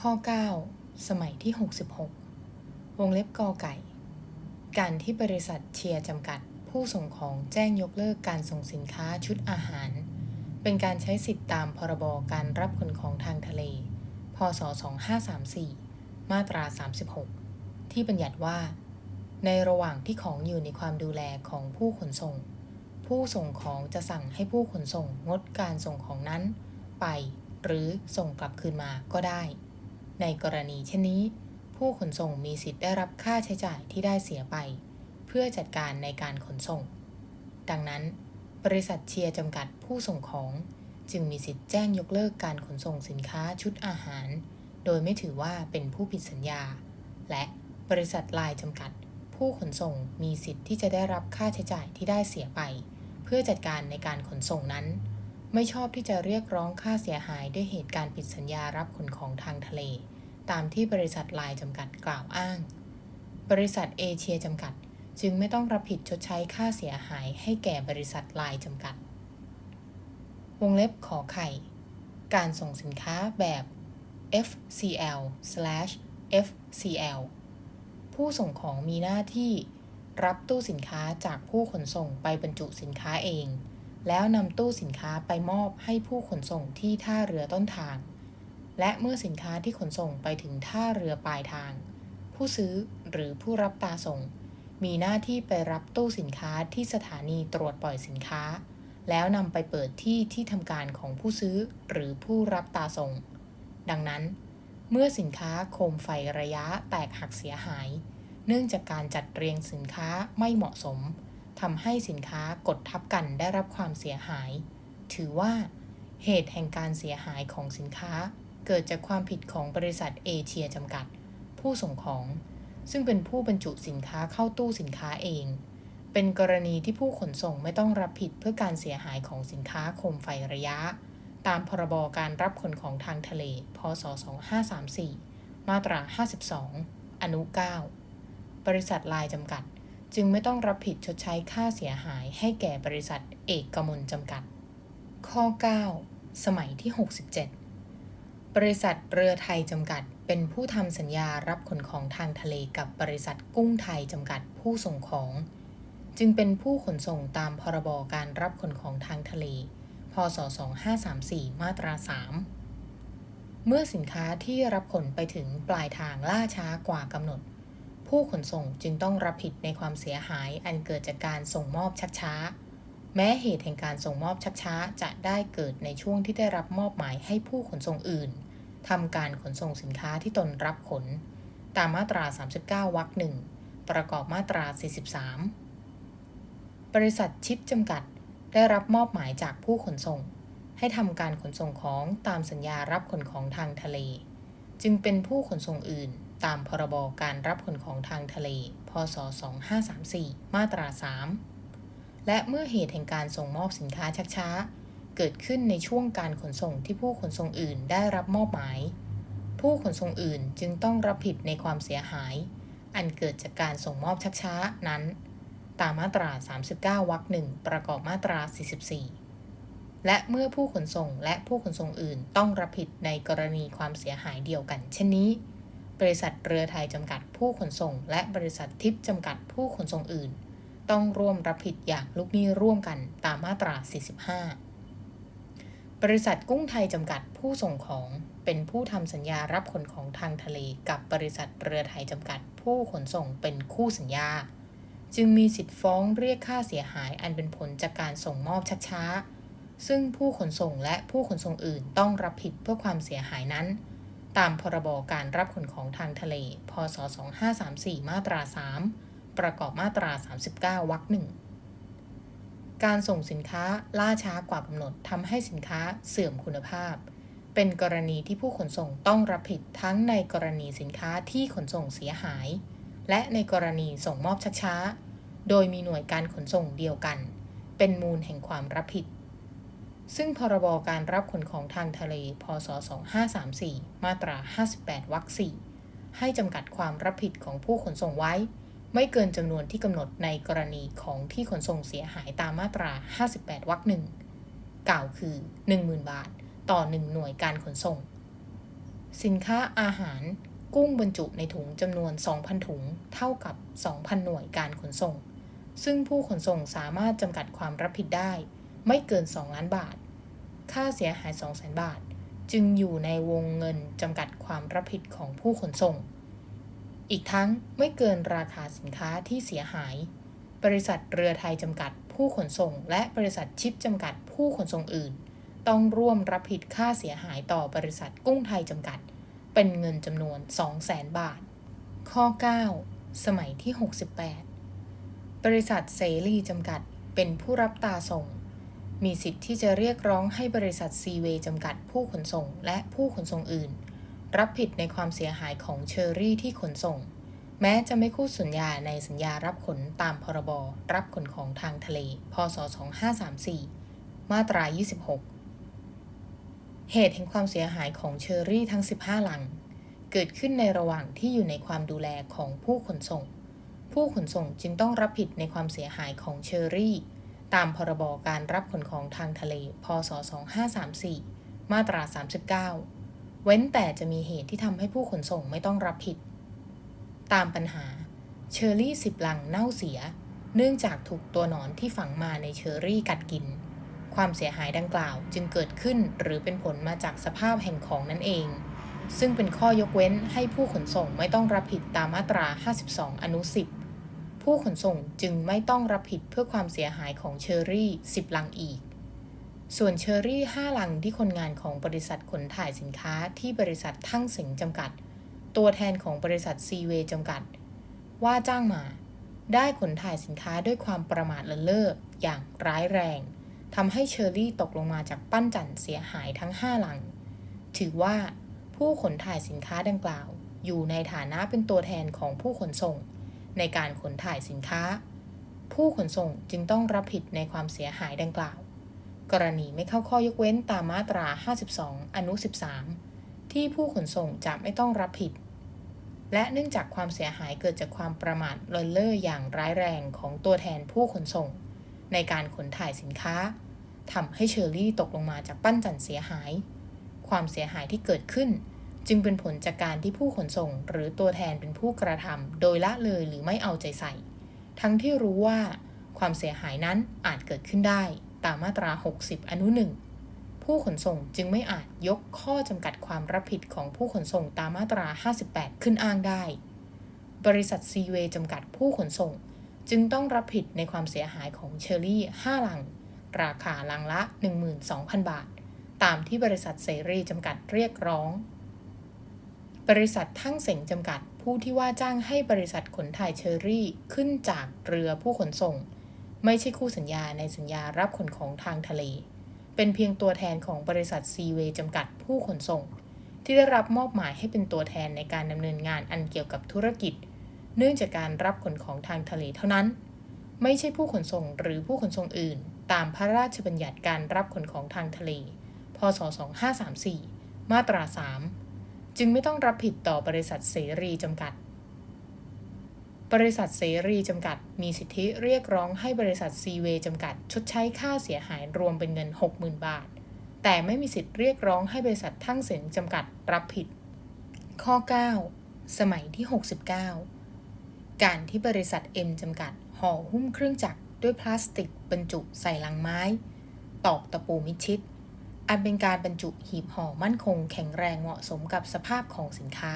ข้อ 9 สมัยที่ 66 วงเล็บกอไก่ การที่บริษัทเชียร์จำกัด ผู้ส่งของแจ้งยกเลิกการส่งสินค้าชุดอาหาร เป็นการใช้สิทธิตามพรบการรับขนของทางทะเล พศ 2534 มาตรา 36 ที่บัญญัติว่า ในระหว่างที่ของอยู่ในความดูแลของผู้ขนส่ง ผู้ส่งของจะสั่งให้ผู้ขนส่งงดการส่งของนั้น ไป หรือส่งกลับคืนมาก็ได้ ในกรณีเช่นนี้ ผู้ขนส่งมีสิทธิ์ได้รับค่าใช้จ่ายที่ได้เสียไป เพื่อจัดการในการขนส่ง ดังนั้น บริษัทเชียร์จำกัดผู้ส่งของ จึงมีสิทธิ์แจ้งยกเลิกการขนส่งสินค้าชุดอาหาร โดยไม่ถือว่าเป็นผู้ผิดสัญญา และบริษัทลายจำกัด ผู้ขนส่งมีสิทธิ์ที่จะได้รับค่าใช้จ่ายที่ได้เสียไป เพื่อจัดการในการขนส่งนั้น ไม่ชอบที่จะเรียกร้องค่าเสียหายด้วยเหตุการณ์ผิดสัญญารับขนของทางทะเล ตามที่บริษัทลายจำกัดกล่าวอ้าง บริษัทเอเชียจำกัดจึงไม่ต้องรับผิดชดใช้ค่าเสียหายให้แก่บริษัทลายจำกัด วงเล็บขอไข่ การส่งสินค้าแบบ FCL/FCL ผู้ส่งของมีหน้าที่รับตู้สินค้าจากผู้ขนส่งไปบรรจุสินค้าเอง แล้วนำตู้สินค้าไปมอบให้ผู้ขนส่งที่ท่าเรือต้นทาง และเมื่อสินค้าที่ขนส่งไปถึงท่าเรือปลายทาง ผู้ซื้อหรือผู้รับตาส่ง มีหน้าที่ไปรับตู้สินค้าที่สถานีตรวจปล่อยสินค้า แล้วนำไปเปิดที่ที่ทำการของผู้ซื้อหรือผู้รับตาส่ง ดังนั้น เมื่อสินค้าโคมไฟระยะแตกหักเสียหาย เนื่องจากการจัดเรียงสินค้าไม่เหมาะสมทำให้สินค้ากดทับกันได้รับความเสียหาย ถือว่า เหตุแห่งการเสียหายของสินค้า เกิดจากความผิดของบริษัทเอเชียจำกัด ผู้ส่งของ ซึ่งเป็นผู้บรรจุสินค้าเข้าตู้สินค้าเอง เป็นกรณีที่ผู้ขนส่งไม่ต้องรับผิดเพื่อการเสียหายของสินค้าโคมไฟระยะ ตามพรบการรับขนของทางทะเล พศ 2534 มาตรา 52 อนุ 9 บริษัทลายจำกัด จึงไม่ต้องรับผิดชดใช้ค่าเสียหายให้แก่บริษัทเอกกมลจำกัด ข้อ 9 สมัยที่ 67 บริษัทเรือไทยจำกัด เป็นผู้ทำสัญญารับขนของทางทะเลกับบริษัทกุ้งไทยจำกัดผู้ส่งของ จึงเป็นผู้ขนส่งตามพรบการรับขนของทางทะเล ศ 2534 มาตรา 3 เมื่อสินค้าที่รับขนไปถึงปลายทางล่าช้ากว่ากำหนด ผู้ขนส่งจึงต้องรับผิดในความเสียหายอันเกิดจากการส่งมอบชักช้า แม้เหตุแห่งการส่งมอบชักช้าจะได้เกิดในช่วงที่ได้รับมอบหมายให้ผู้ขนส่งอื่นทำการขนส่งสินค้าที่ตนรับขน ตามมาตรา 39 วรรคหนึ่งประกอบมาตรา 43 บริษัทชิปจำกัด ได้รับมอบหมายจากผู้ขนส่ง ให้ทำการขนส่งของตามสัญญารับขนของทางทะเล จึงเป็นผู้ขนส่งอื่น ตามพรบการรับขนของทางทะเล พศ 2534 มาตรา 3 และเมื่อเหตุแห่งการส่งมอบสินค้าชักช้า เกิดขึ้นในช่วงการขนส่งที่ผู้ขนส่งอื่นได้รับมอบหมาย ผู้ขนส่งอื่นจึงต้องรับผิดในความเสียหาย อันเกิดจากการส่งมอบชักช้านั้น ตามมาตรา 39 วรรคหนึ่งประกอบมาตรา 44 และเมื่อผู้ขนส่งและผู้ขนส่งอื่นต้องรับผิดในกรณีความเสียหายเดียวกัน เช่นนี้ บริษัทเรือไทยจำกัดผู้ขนส่ง และบริษัททิพย์จำกัดผู้ขนส่งอื่น ต้องร่วมรับผิดอย่างลูกหนี้ร่วมกันตามมาตรา 45 บริษัทกุ้งไทยจำกัดผู้ส่งของเป็นผู้ทำสัญญารับขนของทางทะเลกับบริษัทเรือไทยจำกัด ผู้ขนส่งเป็นคู่สัญญา จึงมีสิทธิ์ฟ้องเรียกค่าเสียหายอันเป็นผลจากการส่งมอบช้าๆ ซึ่งผู้ขนส่งและผู้ขนส่งอื่นต้องรับผิดเพื่อความเสียหายนั้น ตามพรบการรับขนของทางทะเล พศ 2534 มาตรา 3 ประกอบมาตรา 39 วรรคหนึ่งการส่งสินค้าล่าช้ากว่ากำหนดทำให้สินค้าเสื่อมคุณภาพ เป็นกรณีที่ผู้ขนส่งต้องรับผิดทั้งในกรณีสินค้าที่ขนส่งเสียหาย และในกรณีส่งมอบช้าๆ โดยมีหน่วยการขนส่งเดียวกัน เป็นมูลแห่งความรับผิด ซึ่งพรบการรับขนของทางทะเล พศ 2534 มาตรา 58 วรรค 4 ให้จำกัดความรับผิดของผู้ขนส่งไว้ ไม่เกินจำนวนที่กำหนดในกรณีของที่ขนส่งเสียหายตามมาตรา 58 วรรคหนึ่งกล่าวคือ 10,000 บาท ต่อ 1 หน่วยการขนส่ง สินค้าอาหาร กุ้งบรรจุในถุงจำนวน 2,000 ถุง เท่ากับ 2,000 หน่วยการขนส่ง ซึ่งผู้ขนส่งสามารถจำกัดความรับผิดได้ ไม่เกิน 2 ล้านบาท ค่าเสียหาย 200,000 บาท จึงอยู่ในวงเงินจำกัดความรับผิดของผู้ขนส่ง อีกทั้งไม่เกินราคาสินค้าที่เสียหาย บริษัทเรือไทยจำกัดผู้ขนส่ง และบริษัทชิปจำกัดผู้ขนส่งอื่น ต้องร่วมรับผิดค่าเสียหายต่อบริษัทกุ้งไทยจำกัด เป็นเงินจำนวน 200,000 บาท ข้อ 9 สมัยที่ 68 บริษัทเสรีจำกัดเป็นผู้รับตาส่ง มีสิทธิ์ที่จะเรียกร้องให้บริษัทซีเวย์จำกัดผู้ขนส่งและผู้ขนส่งอื่น รับผิดในความเสียหายของเชอรี่ที่ขนส่ง แม้จะไม่คู่สัญญาในสัญญารับขนตามพรบรับขนของทางทะเล พศ 2534 มาตรา 26 เหตุแห่งความเสียหายของเชอรี่ทั้ง 15 หลัง เกิดขึ้นในระหว่างที่อยู่ในความดูแลของผู้ขนส่ง ผู้ขนส่งจึงต้องรับผิดในความเสียหายของเชอรี่ ตามพรบการรับขนของทางทะเล พศ 2534 มาตรา 39 เว้นแต่จะมีเหตุที่ทำให้ผู้ขนส่งไม่ต้องรับผิด ตามปัญหา เชอรี่สิบลังเน่าเสีย เนื่องจากถูกตัวหนอนที่ฝังมาในเชอรี่กัดกิน ความเสียหายดังกล่าวจึงเกิดขึ้นหรือเป็นผลมาจากสภาพแห่งของนั่นเอง ซึ่งเป็นข้อยกเว้นให้ผู้ขนส่งไม่ต้องรับผิดตามมาตรา 52 อนุ 10 ผู้ขนส่งจึงไม่ต้องรับผิดเพื่อความเสียหายของเชอรี่ 10 ลังอีก ส่วนเชอรี่ 5 ลังที่คนงานของบริษัทขนถ่ายสินค้าที่บริษัททั้งสิงจำกัด ตัวแทนของบริษัทซีเวจำกัด ว่าจ้างมา ได้ขนถ่ายสินค้าด้วยความประมาทเลินเล่ออย่างร้ายแรง ทำให้เชอรี่ตกลงมาจากปั้นจันเสียหายทั้ง5ลัง ถือว่าผู้ขนถ่ายสินค้าดังกล่าว อยู่ในฐานะเป็นตัวแทนของผู้ขนส่ง ในการขนถ่ายสินค้า ผู้ขนส่งจึงต้องรับผิดในความเสียหายดังกล่าว กรณีไม่เข้าข้อยกเว้นตามมาตรา 52 อนุ 13 ที่ผู้ขนส่งจะไม่ต้องรับผิด และเนื่องจากความเสียหายเกิดจากความประมาทเลินเล่ออย่างร้ายแรงของตัวแทนผู้ขนส่ง ในการขนถ่ายสินค้าทำให้เชอรี่ตกลงมาจากปั้นจันเสียหาย ความเสียหายที่เกิดขึ้น จึงเป็นผลจากการที่ผู้ขนส่งหรือตัวแทนเป็นผู้กระทำโดยละเลยหรือไม่เอาใจใส่ ทั้งที่รู้ว่าความเสียหายนั้นอาจเกิดขึ้นได้ตามมาตรา 60 อนุหนึ่งผู้ขนส่งจึงไม่อาจยกข้อจำกัดความรับผิดของผู้ขนส่งตามมาตรา 58 ขึ้นอ้างได้ บริษัทซีเวย์จำกัดผู้ขนส่ง จึงต้องรับผิดในความเสียหายของเชอรี่ 5 ลัง ราคาลังละ 12,000 บาท ตามที่บริษัทเสรีจำกัดเรียกร้อง บริษัททั้งเสงจำกัดผู้ที่ว่าจ้างให้บริษัทขนถ่ายเชอรี่ขึ้นจากเรือผู้ขนส่ง ไม่ใช่คู่สัญญาในสัญญารับขนของทางทะเล เป็นเพียงตัวแทนของบริษัทซีเวย์จำกัดผู้ขนส่ง ที่ได้รับมอบหมายให้เป็นตัวแทนในการดำเนินงานอันเกี่ยวกับธุรกิจ เนื่องจากการรับขนของทางทะเลเท่านั้น ไม่ใช่ผู้ขนส่งหรือผู้ขนส่งอื่น ตามพระราชบัญญัติการรับขนของทางทะเล พศ 2534 มาตรา 3 จึงไม่ต้องรับผิดต่อบริษัทเสรีจำกัด บริษัทเสรีจำกัด มีสิทธิเรียกร้องให้บริษัทซีเวย์จำกัด ชดใช้ค่าเสียหายรวมเป็นเงิน 60,000 บาท แต่ไม่มีสิทธิเรียกร้องให้บริษัททั้งเสียงจำกัดรับผิด ข้อ 9 สมัยที่ 69 การที่บริษัท M จำกัด ห่อหุ้มเครื่องจักรด้วยพลาสติกบรรจุใส่ลังไม้ ตอกตะปูมิดชิด อันเป็นการบรรจุหีบห่อมั่นคงแข็งแรงเหมาะสมกับสภาพของสินค้า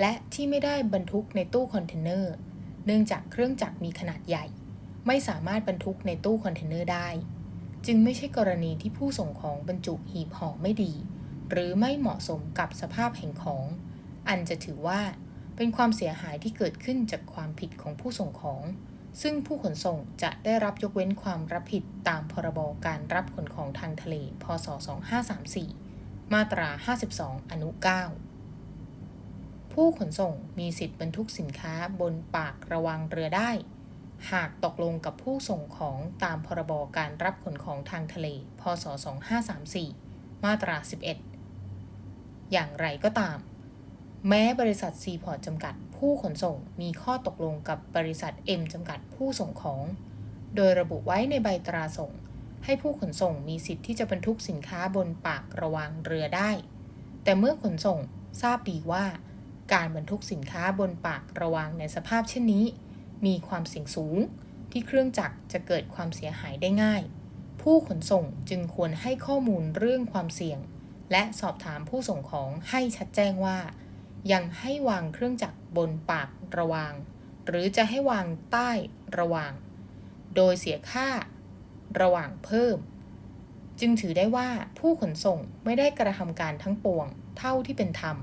และที่ไม่ได้บรรทุกในตู้คอนเทนเนอร์ เนื่องจากเครื่องจักรมีขนาดใหญ่ ไม่สามารถบรรทุกในตู้คอนเทนเนอร์ได้ จึงไม่ใช่กรณีที่ผู้ส่งของบรรจุหีบห่อไม่ดี หรือไม่เหมาะสมกับสภาพแห่งของ อันจะถือว่า เป็นความเสียหายที่เกิดขึ้นจากความผิดของผู้ส่งของ ซึ่งผู้ขนส่งจะได้รับยกเว้นความรับผิดตามพรบการรับขนของทางทะเล พศ 2534 มาตรา 52 อนุ 9 ผู้ขนส่งมีสิทธิ์บรรทุกสินค้าบนปากระวังเรือได้ หากตกลงกับผู้ส่งของตามพรบการรับขนของทางทะเล พศ 2534 มาตรา 11 อย่างไรก็ตาม แม้บริษัท C พอร์ตจำกัด ผู้ขนส่งมีข้อตกลงกับบริษัท M จำกัดผู้ส่งของ โดยระบุไว้ในใบตราส่ง ให้ผู้ขนส่งมีสิทธิ์ที่จะบรรทุกสินค้าบนปากระวางเรือได้ แต่เมื่อขนส่งทราบดีว่า การบรรทุกสินค้าบนปากระวางในสภาพเช่นนี้ มีความเสี่ยงสูง ที่เครื่องจักรจะเกิดความเสียหายได้ง่าย ผู้ขนส่งจึงควรให้ข้อมูลเรื่องความเสี่ยง และสอบถามผู้ส่งของให้ชัดแจ้งว่า ยังให้วางเครื่องจักรบนปากระวาง หรือจะให้วางใต้ระวาง โดยเสียค่าระหว่างเพิ่ม จึงถือได้ว่าผู้ขนส่งไม่ได้กระทำการทั้งปวง เท่าที่เป็นธรรม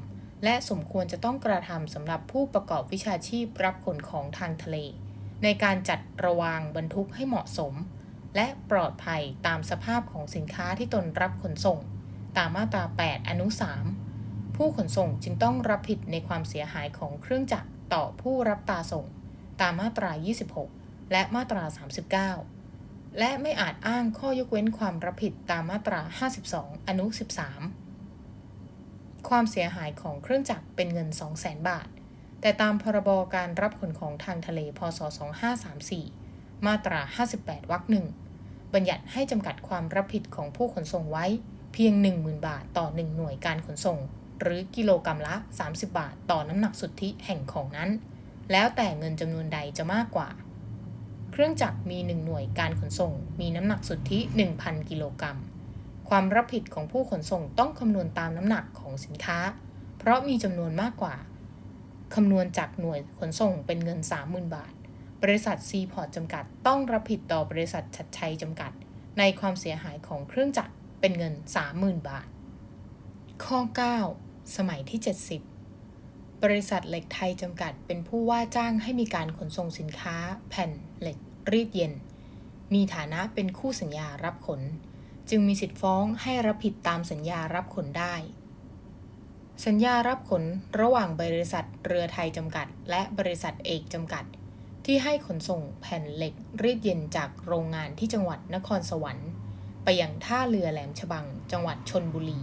และสมควรจะต้องกระทำสำหรับผู้ประกอบวิชาชีพรับขนของทางทะเล ในการจัดระวางบรรทุกให้เหมาะสม และปลอดภัยตามสภาพของสินค้าที่ตนรับขนส่ง ตามมาตรา 8 อนุ 3 ผู้ขนส่งจึงต้องรับผิดในความเสียหายของเครื่องจักรต่อผู้รับตาส่ง ตามมาตรา 26 และมาตรา 39 และไม่อาจอ้างข้อยกเว้นความรับผิดตามมาตรา 52 อนุ 13 ความเสียหายของเครื่องจักรเป็นเงิน 200,000 บาท แต่ตามพรบการรับขนของทางทะเล พศ 2534 มาตรา 58 วรรคหนึ่งบัญญัติให้จำกัดความรับผิดของผู้ขนส่งไว้เพียง 10,000 บาทต่อ 1 หน่วยการขนส่ง หรือกิโลกรรัมละ 30 บาท ต่อน้ำหนักสุทธิแห่งของนั้น แล้วแต่เงินจำนวนใดจะมากกว่า เครื่องจักรมี 1 หน่วยการขนส่ง มีน้ำหนักสุทธิ 1,000 กิโลกรัม ความรับผิดของผู้ขนส่งต้องคำนวณตามน้ำหนักของสินค้า เพราะมีจำนวนมากกว่าคำนวณจากหน่วยขนส่งเป็นเงิน 30,000 บาท บริษัท C พอร์ตจำกัด ต้องรับผิดต่อบริษัทชัดชัยจำกัด ในความเสียหายของเครื่องจักรเป็นเงิน 30,000 บาท ข้อ 9 สมัยที่ 70 บริษัทเหล็กไทยจำกัดเป็นผู้ว่าจ้างให้มีการขนส่งสินค้า แผ่นเหล็ก รีดเย็น มีฐานะเป็นคู่สัญญารับขน จึงมีสิทธิฟ้องให้รับผิดตามสัญญารับขนได้ สัญญารับขนระหว่างบริษัทเรือไทยจำกัด และบริษัทเอกจำกัด ที่ให้ขนส่งแผ่นเหล็ก รีดเย็นจากโรงงานที่จังหวัดนครสวรรค์ ไปยังท่าเรือแหลมฉบัง จังหวัดชนบุรี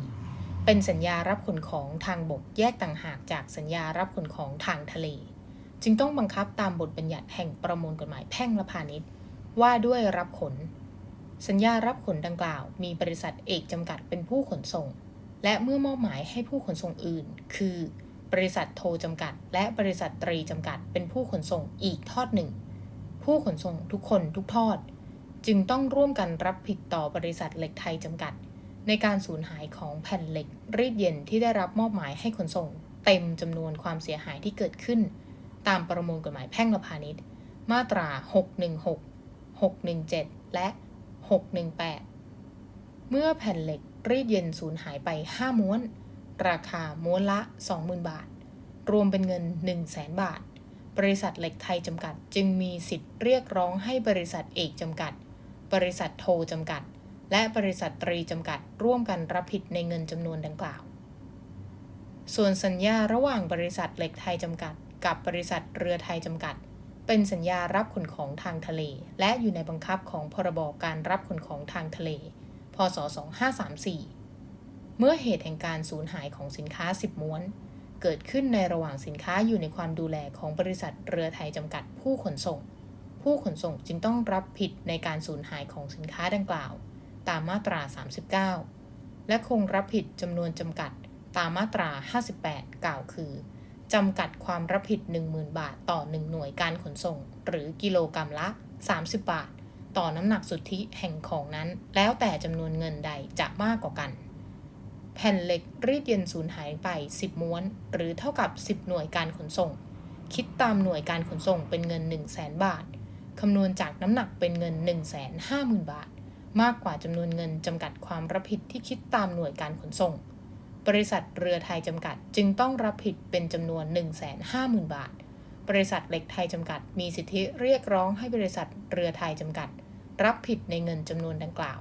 เป็นสัญญารับขนของทางบกแยกต่างหากจากสัญญารับขนของทางทะเล จึงต้องบังคับตามบทบัญญัติแห่งประมวลกฎหมายแพ่งและพาณิชย์ ว่าด้วยรับขน สัญญารับขนดังกล่าว มีบริษัทเอกจำกัดเป็นผู้ขนส่ง และเมื่อมอบหมายให้ผู้ขนส่งอื่น คือ บริษัทโทจำกัด และบริษัทตรีจำกัด เป็นผู้ขนส่งอีกทอดหนึ่ง ผู้ขนส่งทุกคนทุกทอด จึงต้องร่วมกันรับผิดต่อบริษัทเหล็กไทยจำกัด ในการสูญหายของแผ่นเหล็กรีดเย็นที่ได้รับมอบหมายให้ขนส่ง เต็มจำนวนความเสียหายที่เกิดขึ้น ตามประมวลกฎหมายแพ่งและพาณิชย์ มาตรา 616 617 และ 618 เมื่อแผ่นเหล็กรีดเย็นสูญหายไป 5 ม้วน ราคาม้วนละ 20,000 บาท รวมเป็นเงิน 100,000 บาท บริษัทเหล็กไทยจำกัด จึงมีสิทธิ์เรียกร้องให้บริษัทเอกจำกัด บริษัทโทจำกัด และบริษัทตรีจำกัดร่วมกันรับผิดในเงินจำนวนดังกล่าว ส่วนสัญญาระหว่างบริษัทเหล็กไทยจำกัด กับบริษัทเรือไทยจำกัด เป็นสัญญารับขนของทางทะเล และอยู่ในบังคับของพรบการรับขนของทางทะเล พศ 2534 เมื่อเหตุแห่งการสูญหายของสินค้า 10 ม้วน เกิดขึ้นในระหว่างสินค้าอยู่ในความดูแลของบริษัทเรือไทยจำกัดผู้ขนส่ง ผู้ขนส่งจึงต้องรับผิดในการสูญหายของสินค้าดังกล่าว ตามมาตรา 39 และคงรับผิดจำนวนจำกัดตามมาตรา 58 กล่าวคือจำกัดความรับผิด 10,000 บาทต่อ 1 หน่วยการขนส่ง หรือกิโลกรรัมละ 30 บาท ต่อน้ำหนักสุทธิแห่งของนั้น แล้วแต่จำนวนเงินใดจะมากกว่ากัน แผ่นเหล็กรีดเย็นสูญหายไป 10 ม้วน หรือเท่ากับ 10 หน่วยการขนส่ง คิดตามหน่วยการขนส่งเป็นเงิน 1 0 0 0 0แบาท คำนวณจากน้ำหนักเป็นเงิน 1 5 0 0 0 0 บาท มากกว่าจำนวนเงินจำกัดความรับผิดที่คิดตามหน่วยการขนส่ง บริษัทเรือไทยจำกัดจึงต้องรับผิดเป็นจำนวน 1 5 0 0 0 0 บาท บริษัทเหล็กไทยจำกัด มีสิทธิเรียกร้องให้บริษัทเรือไทยจำกัด รับผิดในเงินจำนวนดังกล่าว